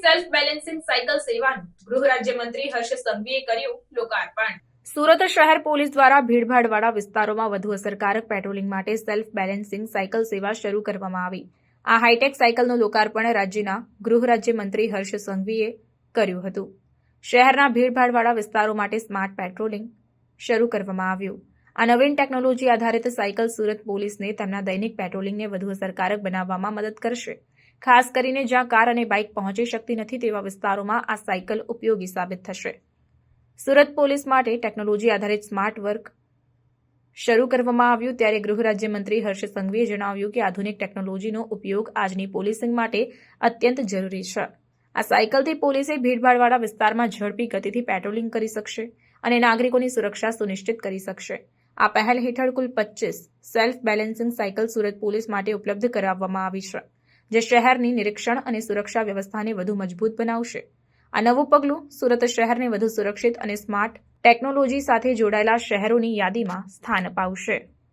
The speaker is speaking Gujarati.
સેલ્ફ બેલેન્સિંગ સાયકલ સેવાનું ગૃહ રાજ્યમંત્રી હર્ષ સંઘવીએ કર્યું લોકાર્પણ. સુરત શહેર પોલીસ દ્વારા ભીડભાડવાળા વિસ્તારોમાં વધુ અસરકારક પેટ્રોલિંગ માટે સેલ્ફ બેલેન્સિંગ સાયકલ સેવા શરૂ કરવામાં આવી. આ હાઈટેક સાયકલનું લોકાર્પણ રાજ્યના ગૃહ રાજ્યમંત્રી હર્ષ સંઘવીએ કર્યું હતું. શહેરના ભીડભાડવાળા વિસ્તારો માટે સ્માર્ટ પેટ્રોલિંગ શરૂ કરવામાં આવ્યું. આ નવીન ટેકનોલોજી આધારિત સાયકલ સુરત પોલીસને તેમના દૈનિક પેટ્રોલિંગને વધુ અસરકારક બનાવવામાં મદદ કરશે. ખાસ કરીને જ્યાં કાર અને બાઇક પહોંચી શકતી નથી તેવા વિસ્તારોમાં આ સાયકલ ઉપયોગી સાબિત થશે. સુરત પોલીસ માટે ટેકનોલોજી આધારિત સ્માર્ટ વર્ક શરૂ કરવામાં આવ્યું ત્યારે ગૃહ રાજ્યમંત્રી હર્ષ સંઘવીએ જણાવ્યું કે આધુનિક ટેકનોલોજીનો ઉપયોગ આજની પોલીસિંગ માટે અત્યંત જરૂરી છે. આ સાયકલથી પોલીસે ભીડભાડવાળા વિસ્તારમાં ઝડપી ગતિથી પેટ્રોલિંગ કરી શકશે અને નાગરિકોની સુરક્ષા સુનિશ્ચિત કરી શકશે. આ પહેલ હેઠળ કુલ પચ્ચીસ self balancing cycle Surat police માટે ઉપલબ્ધ કરાવવામાં આવી છે. જે શહેરની નિરીક્ષણ અને સુરક્ષા વ્યવસ્થાને વધુ મજબૂત બનાવશે. આ નવું પગલું સુરત શહેરને વધુ સુરક્ષિત અને સ્માર્ટ ટેકનોલોજી સાથે જોડાયેલા શહેરોની યાદીમાં સ્થાન અપાવશે.